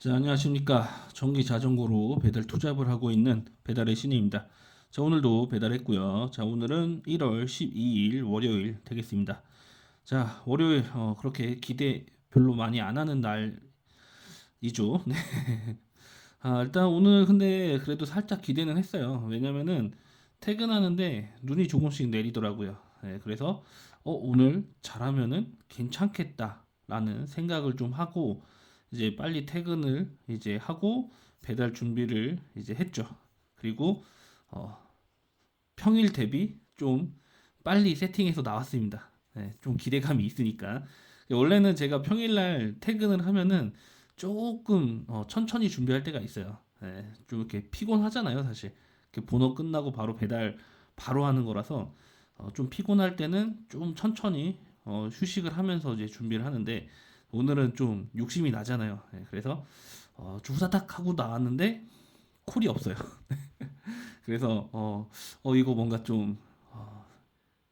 자, 안녕하십니까. 전기 자전거로 배달 투잡을 하고 있는 배달의 신입니다. 자, 오늘도 배달했고요. 자, 오늘은 1월 12일 월요일 되겠습니다. 자, 월요일 어, 그렇게 기대 별로 많이 안 하는 날이죠. 네. 아, 일단 오늘 근데 그래도 살짝 기대는 했어요. 왜냐면은 퇴근하는데 눈이 조금씩 내리더라고요. 네, 그래서 어, 오늘 잘하면은 괜찮겠다라는 생각을 좀 하고 이제 빨리 퇴근을 이제 하고 배달 준비를 이제 했죠. 그리고 어, 평일 대비 좀 빨리 세팅해서 나왔습니다. 네, 좀 기대감이 있으니까. 원래는 제가 평일날 퇴근을 하면은 조금 어, 천천히 준비할 때가 있어요. 네, 좀 이렇게 피곤하잖아요, 사실. 이렇게 본업 끝나고 바로 배달 바로 하는 거라서 어, 좀 피곤할 때는 좀 천천히 어, 휴식을 하면서 이제 준비를 하는데 오늘은 좀 욕심이 나잖아요. 네, 그래서 어, 주사닥 하고 나왔는데 콜이 없어요. 그래서 어, 어 이거 뭔가 좀, 어,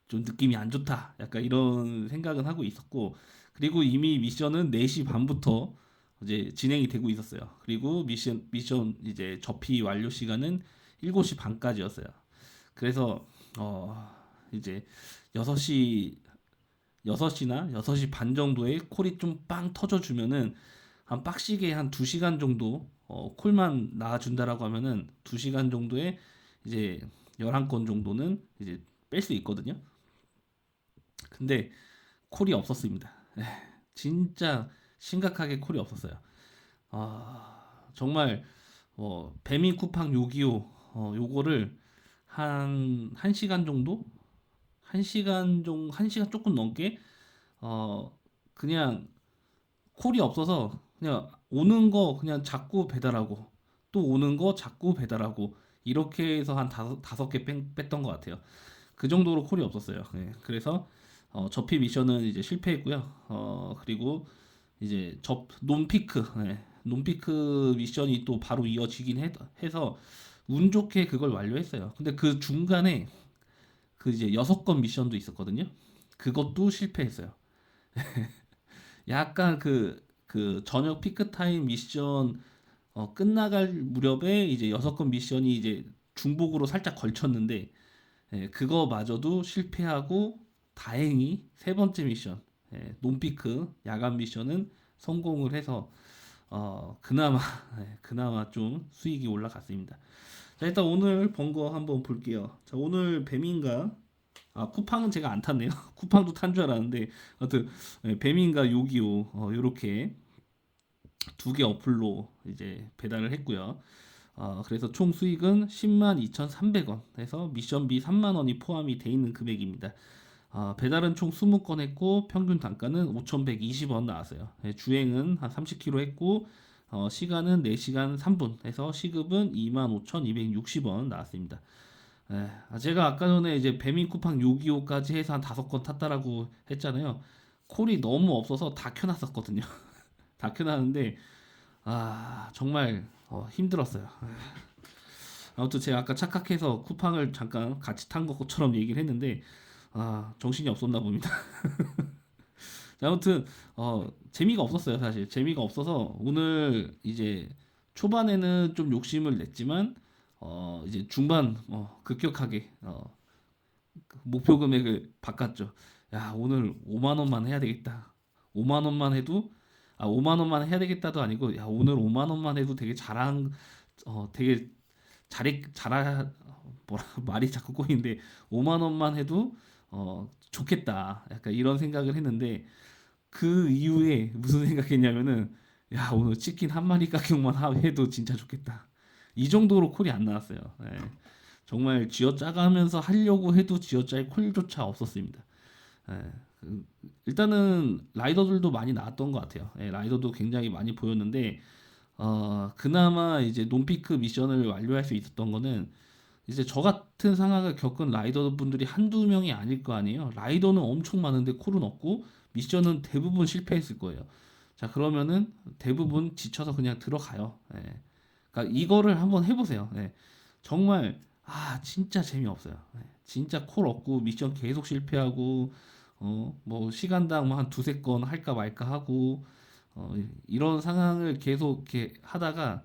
좀 느낌이 안 좋다. 약간 이런 생각은 하고 있었고 그리고 이미 미션은 4시 반부터 이제 진행이 되고 있었어요. 그리고 미션 미션 이제 접히 완료 시간은 7시 반까지였어요. 그래서 어 이제 6시 6시나 6시 반 정도에 콜이 좀 빵 터져주면은 한 빡시게 한 2시간 정도 어, 콜만 나와준다라고 하면은 2시간 정도에 이제 11건 정도는 이제 뺄 수 있거든요. 근데 콜이 없었습니다. 에, 진짜 심각하게 콜이 없었어요. 아, 정말 어, 배민 쿠팡 요기요 어, 요거를 한 1시간 정도 1시간 정 1시간 조금 넘게 어 그냥 콜이 없어서 그냥 오는 거 그냥 자꾸 배달하고 또 오는 거 자꾸 배달하고 이렇게 해서 한 다섯 다섯 개 뺀- 뺐던 것 같아요. 그 정도로 콜이 없었어요. 예, 그래서 어, 접히 미션은 이제 실패했고요. 어, 그리고 이제 접 논피크 예, 논피크 미션이 또 바로 이어지긴 해, 해서 운 좋게 그걸 완료했어요. 근데 그 중간에 그 이제 여섯 건 미션도 있었거든요. 그것도 실패했어요. 약간 그, 그 저녁 피크 타임 미션 어, 끝나갈 무렵에 이제 여섯 건 미션이 이제 중복으로 살짝 걸쳤는데 예, 그거마저도 실패하고 다행히 세 번째 미션 예, 논피크 야간 미션은 성공을 해서 어, 그나마 예, 그나마 좀 수익이 올라갔습니다. 자 일단 오늘 번 거 한번 볼게요. 자 오늘 뱀인가 아 쿠팡은 제가 안 탔네요. 쿠팡도 탄 줄 알았는데 아무튼 예, 뱀인가 요기요 어, 요렇게 두 개 어플로 이제 배달을 했고요. 어, 그래서 총 수익은 10만 2,300원 해서 미션비 3만 원이 포함이 돼 있는 금액입니다. 어, 배달은 총 20건 했고 평균 단가는 5,120원 나왔어요. 예, 주행은 한 30km 했고 어, 시간은 4시간 3분 해서 시급은 25,260원 나왔습니다. 예, 아, 제가 아까 전에 이제 배민 쿠팡 요기요까지 해서 한 다섯 건 탔다라고 했잖아요. 콜이 너무 없어서 다 켜놨었거든요. 다 켜놨는데 아 정말 어, 힘들었어요. 아무튼 제가 아까 착각해서 쿠팡을 잠깐 같이 탄 것처럼 얘기를 했는데 아 정신이 없었나 봅니다. 자, 아무튼 어 재미가 없었어요 사실 재미가 없어서 오늘 이제 초반에는 좀 욕심을 냈지만 어 이제 중반 어 급격하게 어 목표 금액을 바꿨죠. 야 오늘 5만 원만 해야 되겠다. 5만 원만 해도 아 5만 원만 해야 되겠다도 아니고 야 오늘 5만 원만 해도 되게 잘한 어 되게 잘해 잘하 뭐라 말이 자꾸 꼬이는데 5만 원만 해도 어 좋겠다. 약간 이런 생각을 했는데 그 이후에 무슨 생각했냐면은 야 오늘 치킨 한 마리 가격만 하- 해도 진짜 좋겠다. 이 정도로 콜이 안 나왔어요. 예. 정말 쥐어짜가면서 하려고 해도 쥐어짤 콜조차 없었습니다. 예. 그, 일단은 라이더들도 많이 나왔던 것 같아요. 예, 라이더도 굉장히 많이 보였는데 어, 그나마 이제 논피크 미션을 완료할 수 있었던 거는 이제 저 같은 상황을 겪은 라이더 분들이 한두 명이 아닐 거 아니에요. 라이더는 엄청 많은데 콜은 없고 미션은 대부분 실패했을 거예요. 자, 그러면은 대부분 지쳐서 그냥 들어가요. 예. 그러니까 이거를 한번 해보세요. 예. 정말 아 진짜 재미없어요. 예. 진짜 콜 없고 미션 계속 실패하고 어 뭐 시간당 뭐 한 두세 건 할까 말까 하고 어, 이런 상황을 계속 이렇게 하다가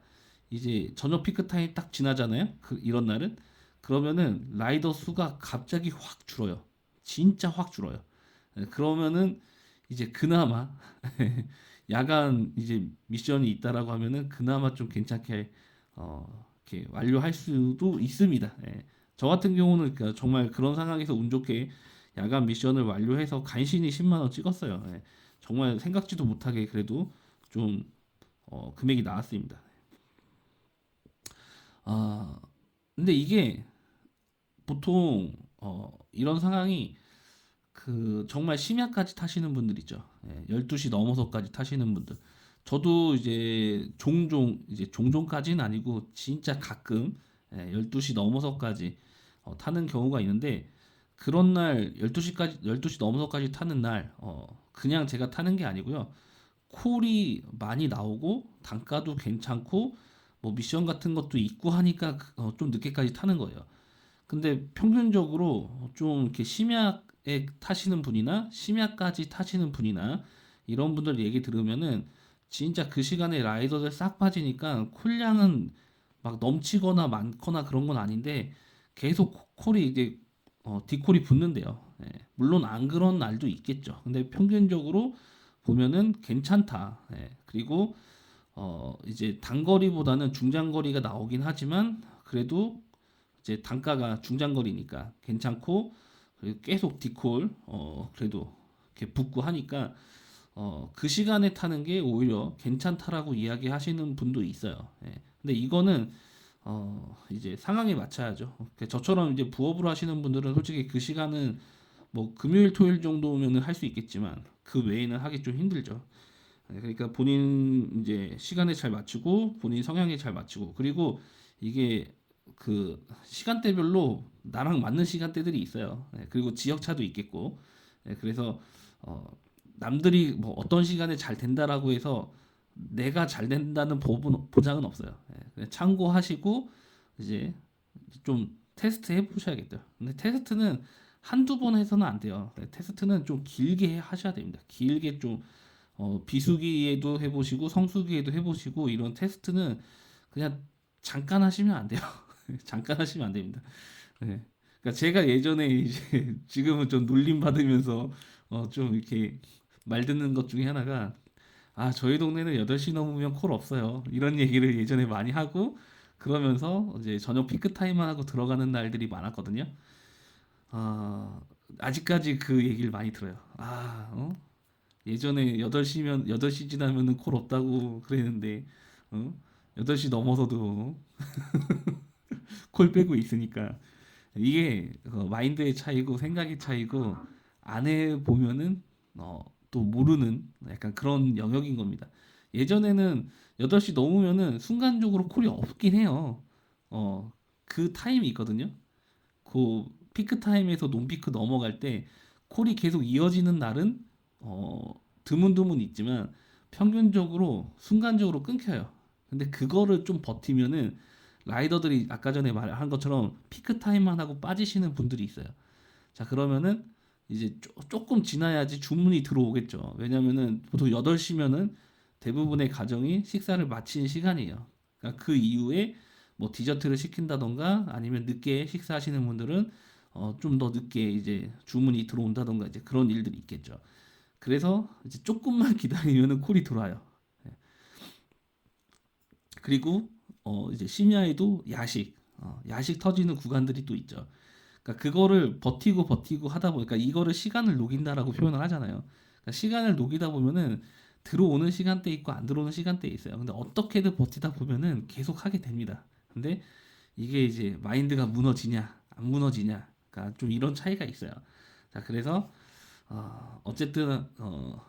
이제 저녁 피크 타임 딱 지나잖아요. 그 이런 날은 그러면은 라이더 수가 갑자기 확 줄어요. 진짜 확 줄어요. 예, 그러면은 이제 그나마 야간 이제 미션이 있다라고 하면은 그나마 좀 괜찮게 어 이렇게 완료할 수도 있습니다. 예. 저 같은 경우는 그러니까 정말 그런 상황에서 운 좋게 야간 미션을 완료해서 간신히 10만 원 찍었어요. 예. 정말 생각지도 못하게 그래도 좀 어, 금액이 나왔습니다. 아 근데 이게 보통 어, 이런 상황이 그 정말 심야까지 타시는 분들 있죠. 예, 12시 넘어서까지 타시는 분들. 저도 이제 종종 이제 종종까지는 아니고 진짜 가끔 예, 12시 넘어서까지 어, 타는 경우가 있는데 그런 날 12시까지 12시 넘어서까지 타는 날 어, 그냥 제가 타는 게 아니고요. 콜이 많이 나오고 단가도 괜찮고 뭐 미션 같은 것도 있고 하니까 그- 어, 좀 늦게까지 타는 거예요. 근데 평균적으로 좀 이렇게 심야 에 타시는 분이나 심야까지 타시는 분이나 이런 분들 얘기 들으면은 진짜 그 시간에 라이더들 싹 빠지니까 콜량은 막 넘치거나 많거나 그런 건 아닌데 계속 콜이 이제 어, 디콜이 붙는데요. 예, 물론 안 그런 날도 있겠죠. 근데 평균적으로 보면은 괜찮다. 예, 그리고 어, 이제 단거리보다는 중장거리가 나오긴 하지만 그래도 이제 단가가 중장거리니까 괜찮고 그리고 계속 디콜 어 그래도 이렇게 붙고 하니까 어 그 시간에 타는 게 오히려 괜찮다라고 이야기하시는 분도 있어요. 예. 근데 이거는 어 이제 상황에 맞춰야죠. 그 저처럼 이제 부업으로 하시는 분들은 솔직히 그 시간은 뭐 금요일 토요일 정도면은 할 수 있겠지만 그 외에는 하기 좀 힘들죠. 예, 그러니까 본인 이제 시간에 잘 맞추고 본인 성향에 잘 맞추고 그리고 이게 그 시간대별로 나랑 맞는 시간대들이 있어요. 예, 그리고 지역차도 있겠고. 예, 그래서 어, 남들이 뭐 어떤 시간에 잘 된다라고 해서 내가 잘 된다는 보분, 보장은 없어요. 예, 그냥 참고하시고 이제 좀 테스트 해보셔야겠죠. 근데 테스트는 한두 번 해서는 안 돼요. 예, 테스트는 좀 길게 하셔야 됩니다. 길게 좀 어, 비수기에도 해보시고 성수기에도 해보시고 이런 테스트는 그냥 잠깐 하시면 안 돼요. 잠깐 하시면 안 됩니다. 네. 그러니까 제가 예전에 이제 지금은 좀 놀림 받으면서 어 좀 이렇게 말 듣는 것 중에 하나가 아 저희 동네는 8시 넘으면 콜 없어요. 이런 얘기를 예전에 많이 하고 그러면서 이제 저녁 피크 타임만 하고 들어가는 날들이 많았거든요. 아 아직까지 그 얘기를 많이 들어요. 아 어? 예전에 8시면 8시 지나면은 콜 없다고 그랬는데 어? 8시 넘어서도 콜 빼고 있으니까 이게 어, 마인드의 차이고 생각의 차이고 안 해보면은 어, 또 모르는 약간 그런 영역인 겁니다. 예전에는 8시 넘으면은 순간적으로 콜이 없긴 해요. 어, 그 타임이 있거든요. 그 피크 타임에서 논피크 넘어갈 때 콜이 계속 이어지는 날은 어, 드문드문 있지만 평균적으로 순간적으로 끊겨요. 근데 그거를 좀 버티면은 라이더들이 아까 전에 말한 것처럼 피크 타임만 하고 빠지시는 분들이 있어요. 자, 그러면은 이제 쪼, 조금 지나야지 주문이 들어오겠죠. 왜냐면은 보통 8시면은 대부분의 가정이 식사를 마치는 시간이에요. 그러니까 그 이후에 뭐 디저트를 시킨다던가 아니면 늦게 식사하시는 분들은 어, 좀 더 늦게 이제 주문이 들어온다던가 이제 그런 일들이 있겠죠. 그래서 이제 조금만 기다리면은 콜이 들어와요. 예. 그리고 어 이제 심야에도 야식, 어, 야식 터지는 구간들이 또 있죠. 그러니까 그거를 버티고 버티고 하다 보니까 이거를 시간을 녹인다라고 표현을 하잖아요. 그러니까 시간을 녹이다 보면은 들어오는 시간대 있고 안 들어오는 시간대 있어요. 근데 어떻게든 버티다 보면은 계속 하게 됩니다. 근데 이게 이제 마인드가 무너지냐 안 무너지냐, 그러니까 좀 이런 차이가 있어요. 자 그래서 어, 어쨌든 어,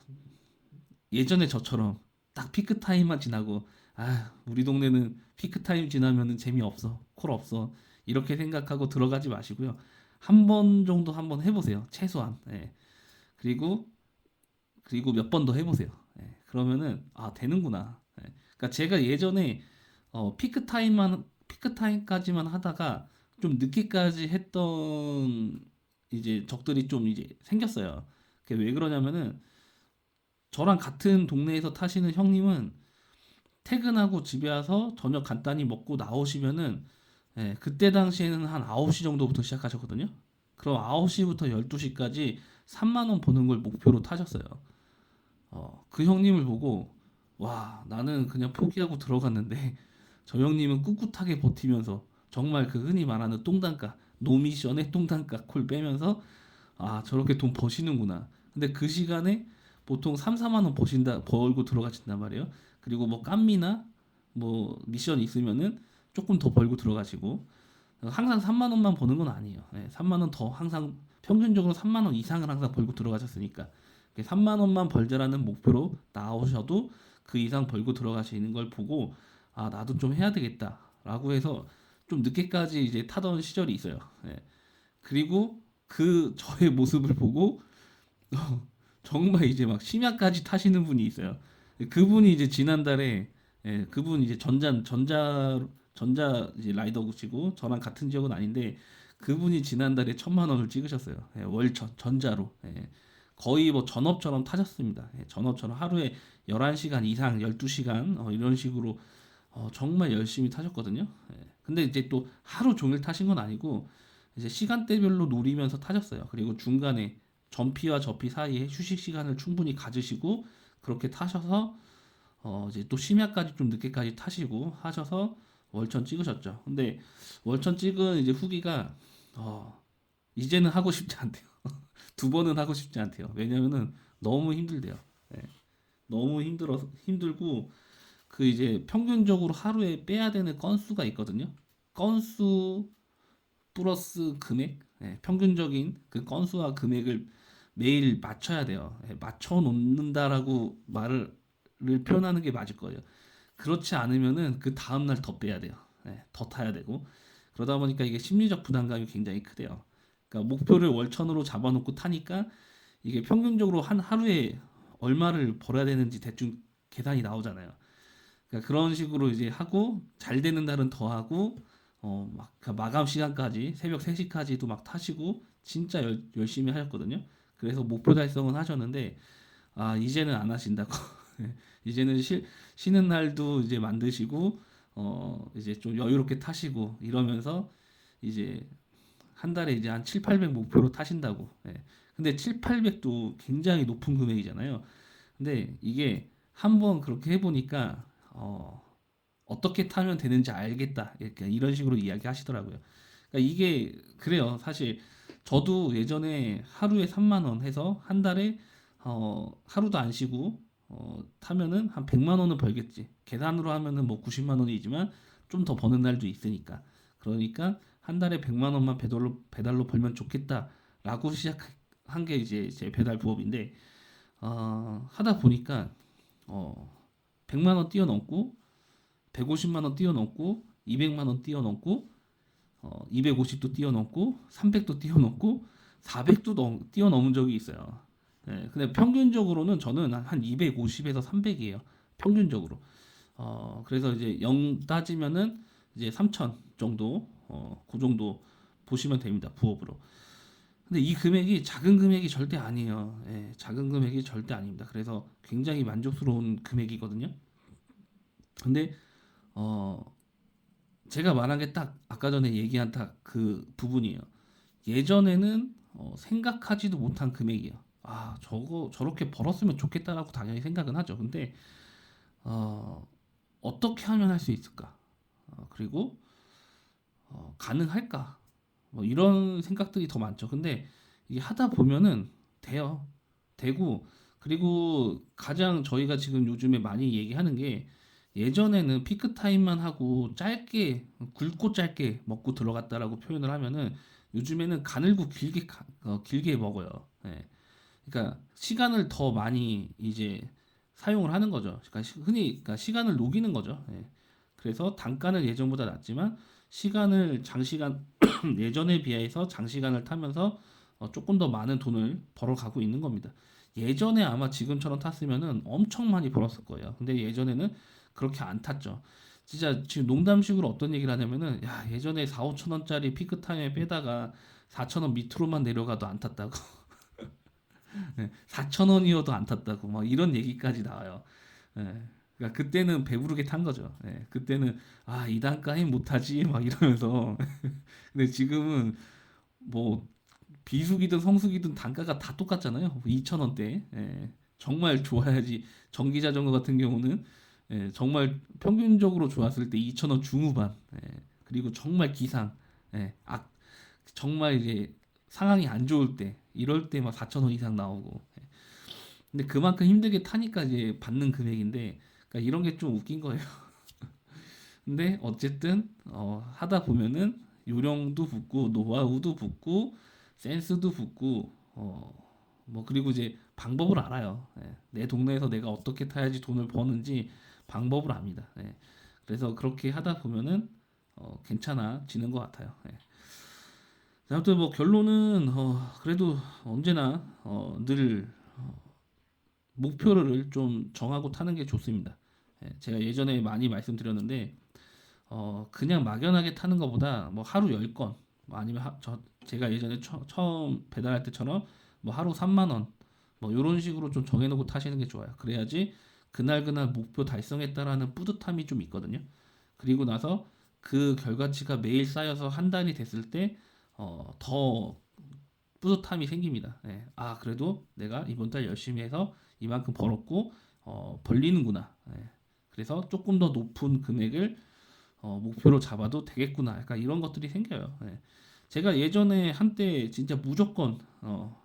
예전에 저처럼 딱 피크 타임만 지나고 아 우리 동네는 피크 타임 지나면은 재미없어 콜 없어. 이렇게 생각하고 들어가지 마시고요. 한 번 정도 한번 해보세요. 최소한. 예. 그리고 그리고 몇 번 더 해보세요. 예. 그러면은 아 되는구나. 예. 그러니까 제가 예전에 어, 피크 타임만 피크 타임까지만 하다가 좀 늦게까지 했던 이제 적들이 좀 이제 생겼어요. 그게 왜 그러냐면은 저랑 같은 동네에서 타시는 형님은 퇴근하고 집에 와서 저녁 간단히 먹고 나오시면은 예, 그때 당시에는 한 9시 정도부터 시작하셨거든요. 그럼 9시부터 12시까지 3만 원 버는 걸 목표로 타셨어요. 어, 그 형님을 보고 와, 나는 그냥 포기하고 들어갔는데 저 형님은 꿋꿋하게 버티면서 정말 그 흔히 말하는 똥단가, 노미션의 똥단가 콜 빼면서 아, 저렇게 돈 버시는구나. 근데 그 시간에 보통 3, 4만 원 버신다 벌고 들어가신단 말이에요. 그리고 뭐 깜미나 뭐 미션 있으면은 조금 더 벌고 들어가시고 항상 3만 원만 버는 건 아니에요. 네, 3만 원 더 항상 평균적으로 3만 원 이상을 항상 벌고 들어가셨으니까 3만 원만 벌자라는 목표로 나오셔도 그 이상 벌고 들어가시는 걸 보고 아 나도 좀 해야 되겠다라고 해서 좀 늦게까지 이제 타던 시절이 있어요. 예. 그리고 그 저의 모습을 보고 정말 이제 막 심야까지 타시는 분이 있어요. 그분이 이제 지난달에 예, 그분 이제 전자 전자 전자 이제 라이더시고 저랑 같은 지역은 아닌데 그분이 지난달에 천만 원을 찍으셨어요. 예, 월천 전자로 예, 거의 뭐 전업처럼 타셨습니다. 예, 전업처럼 하루에 11시간 이상 12시간 어, 이런 식으로 어, 정말 열심히 타셨거든요. 예, 근데 이제 또 하루 종일 타신 건 아니고 이제 시간대별로 노리면서 타셨어요. 그리고 중간에 전피와 저피 사이에 휴식 시간을 충분히 가지시고 그렇게 타셔서 어 이제 또 심야까지 좀 늦게까지 타시고 하셔서 월천 찍으셨죠. 근데 월천 찍은 이제 후기가 어 이제는 하고 싶지 않대요. 두 번은 하고 싶지 않대요. 왜냐면은 너무 힘들대요. 예. 너무 힘들어 힘들고 그 이제 평균적으로 하루에 빼야 되는 건수가 있거든요. 건수 플러스 금액, 예, 평균적인 그 건수와 금액을 매일 맞춰야 돼요. 예, 맞춰 놓는다라고 말을 표현하는 게 맞을 거예요. 그렇지 않으면은 그 다음 날 더 빼야 돼요. 예, 더 타야 되고 그러다 보니까 이게 심리적 부담감이 굉장히 크대요. 그러니까 목표를 월천으로 잡아놓고 타니까 이게 평균적으로 한 하루에 얼마를 벌어야 되는지 대충 계산이 나오잖아요. 그러니까 그런 식으로 이제 하고 잘 되는 날은 더 하고 어막 그 마감 시간까지 새벽 3시까지도 막 타시고 진짜 열, 열심히 하셨거든요. 그래서 목표 달성은 하셨는데 아 이제는 안 하신다고 이제는 쉬, 쉬는 날도 이제 만드시고 어 이제 좀 여유롭게 타시고 이러면서 이제 한 달에 이제 한 7, 800 목표로 타신다고. 예. 근데 7, 800도 굉장히 높은 금액이잖아요. 근데 이게 한번 그렇게 해보니까 어 어떻게 타면 되는지 알겠다. 이렇게 이런 식으로 이야기하시더라고요. 그러니까 이게 그래요. 사실 저도 예전에 하루에 3만 원 해서 한 달에 어 하루도 안 쉬고 어 타면은 한 100만 원은 벌겠지. 계산으로 하면은 뭐 90만 원이지만 좀 더 버는 날도 있으니까. 그러니까 한 달에 100만 원만 배달로 배달로 벌면 좋겠다라고 시작한 게 이제 제 배달 부업인데 어 하다 보니까 어 100만 원 뛰어넘고 150만 원 뛰어넘고 200만 원 뛰어넘고 어, 250도 뛰어넘고 300도 뛰어넘고 400도 넘, 뛰어넘은 적이 있어요. 네, 근데 평균적으로는 저는 한 250에서 300이에요. 평균적으로. 어, 그래서 이제 0 따지면은 이제 3천 정도, 어, 그 정도 보시면 됩니다. 부업으로. 근데 이 금액이 작은 금액이 절대 아니에요. 예, 작은 금액이 절대 아닙니다. 그래서 굉장히 만족스러운 금액이거든요. 근데 어 제가 말한 게 딱 아까 전에 얘기한 딱 그 부분이에요. 예전에는 어, 생각하지도 못한 금액이에요. 아 저거 저렇게 벌었으면 좋겠다라고 당연히 생각은 하죠. 근데 어, 어떻게 하면 할 수 있을까? 어, 그리고 어, 가능할까? 뭐 이런 생각들이 더 많죠. 근데 이게 하다 보면은 돼요. 되고 그리고 가장 저희가 지금 요즘에 많이 얘기하는 게 예전에는 피크 타임만 하고 짧게 굵고 짧게 먹고 들어갔다라고 표현을 하면은 요즘에는 가늘고 길게 가- 어, 길게 먹어요. 예. 그러니까 시간을 더 많이 이제 사용을 하는 거죠. 그러니까 시- 흔히 그러니까 시간을 녹이는 거죠. 예. 그래서 단가는 예전보다 낮지만 시간을 장시간 예전에 비해서 장시간을 타면서 어, 조금 더 많은 돈을 벌어가고 있는 겁니다. 예전에 아마 지금처럼 탔으면은 엄청 많이 벌었을 거예요. 근데 예전에는 그렇게 안 탔죠. 진짜 지금 농담식으로 어떤 얘기를 하냐면은 야 예전에 4, 5천 원짜리 피크 타임에 빼다가 4천 원 밑으로만 내려가도 안 탔다고. 4천 원이어도 안 탔다고 막 이런 얘기까지 나와요. 예. 그러니까 그때는 배부르게 탄 거죠. 예. 그때는 아, 이 단가에 못 타지 막 이러면서 근데 지금은 뭐 비수기든 성수기든 단가가 다 똑같잖아요. 2천 원대. 예. 정말 좋아야지. 전기 자전거 같은 경우는 예, 정말 평균적으로 좋았을 때 2천 원 중후반. 예. 그리고 정말 기상. 예. 악 정말 이제 상황이 안 좋을 때 이럴 때 막 4천 원 이상 나오고. 예. 근데 그만큼 힘들게 타니까 이제 받는 금액인데 그러니까 이런 게 좀 웃긴 거예요. 근데 어쨌든 어, 하다 보면은 요령도 붙고 노하우도 붙고 센스도 붙고 어, 뭐 그리고 이제 방법을 알아요. 예. 내 동네에서 내가 어떻게 타야지 돈을 버는지 방법을 압니다. 예. 그래서 그렇게 하다 보면은 어, 괜찮아지는 것 같아요. 예. 아무튼 뭐 결론은 어, 그래도 언제나 어, 늘 어, 목표를 좀 정하고 타는 게 좋습니다. 예, 제가 예전에 많이 말씀드렸는데 어, 그냥 막연하게 타는 것보다 뭐 하루 10건 뭐 아니면 하, 저, 제가 예전에 처, 처음 배달할 때처럼 뭐 하루 3만 원 뭐 이런 식으로 좀 정해놓고 타시는 게 좋아요. 그래야지 그날 그날 목표 달성했다라는 뿌듯함이 좀 있거든요. 그리고 나서 그 결과치가 매일 쌓여서 한 달이 됐을 때 어, 더 뿌듯함이 생깁니다. 예. 아 그래도 내가 이번 달 열심히 해서 이만큼 벌었고 어, 벌리는구나. 예. 그래서 조금 더 높은 금액을 어, 목표로 잡아도 되겠구나. 약간 이런 것들이 생겨요. 예. 제가 예전에 한때 진짜 무조건 어,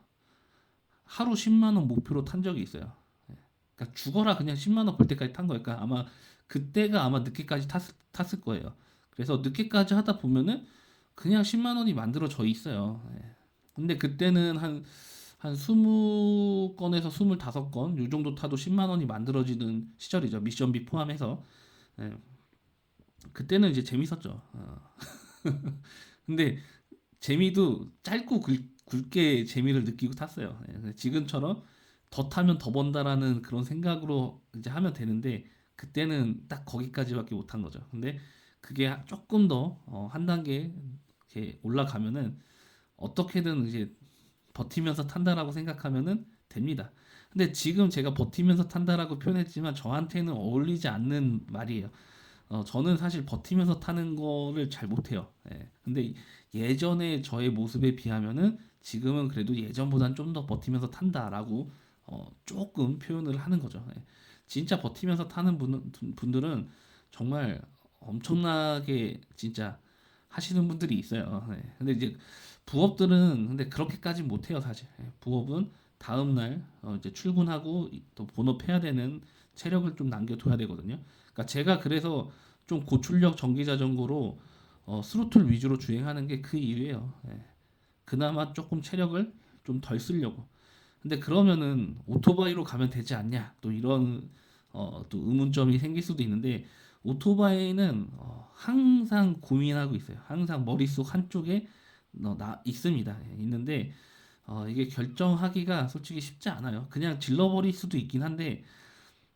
하루 10만 원 목표로 탄 적이 있어요. 예. 그러니까 죽어라 그냥 10만 원 벌 때까지 탄 거니까 아마 그때가 아마 늦게까지 탔을, 탔을 거예요. 그래서 늦게까지 하다 보면은 그냥 10만 원이 만들어져 있어요. 예. 근데 그때는 한, 한 20건에서 25건, 요 정도 타도 10만 원이 만들어지는 시절이죠. 미션비 포함해서. 예. 그때는 이제 재밌었죠. 어. 근데 재미도 짧고 굵, 굵게 재미를 느끼고 탔어요. 예. 지금처럼 더 타면 더 번다라는 그런 생각으로 이제 하면 되는데 그때는 딱 거기까지밖에 못한 거죠. 근데 그게 조금 더 어, 한 단계 이렇게 올라가면은 어떻게든 이제 버티면서 탄다라고 생각하면은 됩니다. 근데 지금 제가 버티면서 탄다라고 표현했지만 저한테는 어울리지 않는 말이에요. 어, 저는 사실 버티면서 타는 거를 잘 못해요. 예. 근데 예전에 저의 모습에 비하면은 지금은 그래도 예전보단 좀 더 버티면서 탄다라고 어, 조금 표현을 하는 거죠. 예. 진짜 버티면서 타는 분, 분들은 정말 엄청나게 진짜 하시는 분들이 있어요. 예. 근데 이제 부업들은 근데 그렇게까지 못 해요, 사실. 예. 부업은 다음 날 어, 이제 출근하고 또 본업해야 되는 체력을 좀 남겨둬야 되거든요. 그러니까 제가 그래서 좀 고출력 전기 자전거로 어, 스로틀 위주로 주행하는 게 그 이유예요. 예. 그나마 조금 체력을 좀 덜 쓰려고. 근데 그러면은 오토바이로 가면 되지 않냐? 또 이런 어, 또 의문점이 생길 수도 있는데 오토바이는 어, 항상 고민하고 있어요. 항상 머릿속 한쪽에 어, 나 있습니다. 예, 있는데 어, 이게 결정하기가 솔직히 쉽지 않아요. 그냥 질러버릴 수도 있긴 한데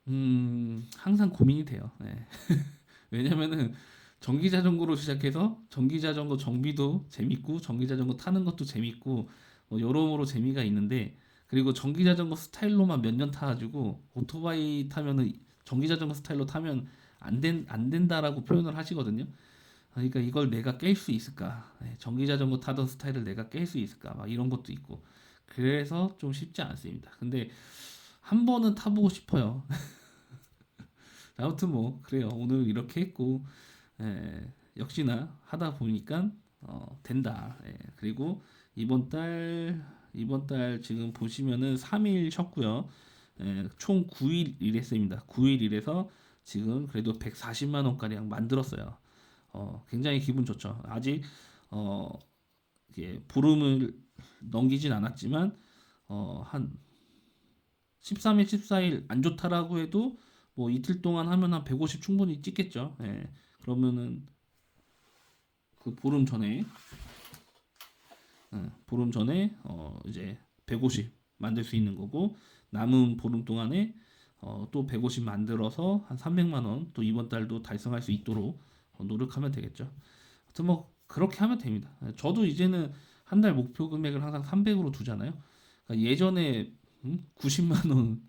음, 항상 고민이 돼요. 예. 왜냐면은 전기 자전거로 시작해서 전기 자전거 정비도 재밌고 전기 자전거 타는 것도 재밌고 뭐 여러모로 재미가 있는데 그리고 전기 자전거 스타일로만 몇 년 타가지고 오토바이 타면은 전기 자전거 스타일로 타면 안, 된, 안 된다라고 표현을 하시거든요. 그러니까 이걸 내가 깰 수 있을까? 네, 전기 자전거 타던 스타일을 내가 깰 수 있을까? 막 이런 것도 있고. 그래서 좀 쉽지 않습니다. 근데 한 번은 타보고 싶어요. 아무튼 뭐 그래요. 오늘 이렇게 했고 예, 역시나 하다 보니까 어, 된다. 예, 그리고 이번 달 이번 달 지금 보시면은 3일 쉬었고요. 예, 총 9일 일했습니다. 9일 일해서 지금 그래도 140만 원가량 만들었어요. 어, 굉장히 기분 좋죠. 아직 어, 이게 보름을 넘기진 않았지만 어, 한 13일, 14일 안 좋다라고 해도 뭐 이틀 동안 하면 한 150 충분히 찍겠죠. 예. 그러면은 그 보름 전에 예, 보름 전에 어 이제 150 만들 수 있는 거고 남은 보름 동안에 어, 또 150 만들어서 한 300만 원 또 이번 달도 달성할 수 있도록 어, 노력하면 되겠죠. 하여튼 뭐 그렇게 하면 됩니다. 저도 이제는 한 달 목표 금액을 항상 300으로 두잖아요. 그러니까 예전에 음? 90만 원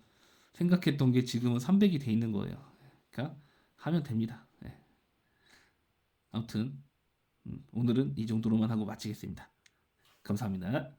생각했던 게 지금은 300이 돼 있는 거예요. 그러니까 하면 됩니다. 예. 아무튼 음, 오늘은 이 정도로만 하고 마치겠습니다. 감사합니다.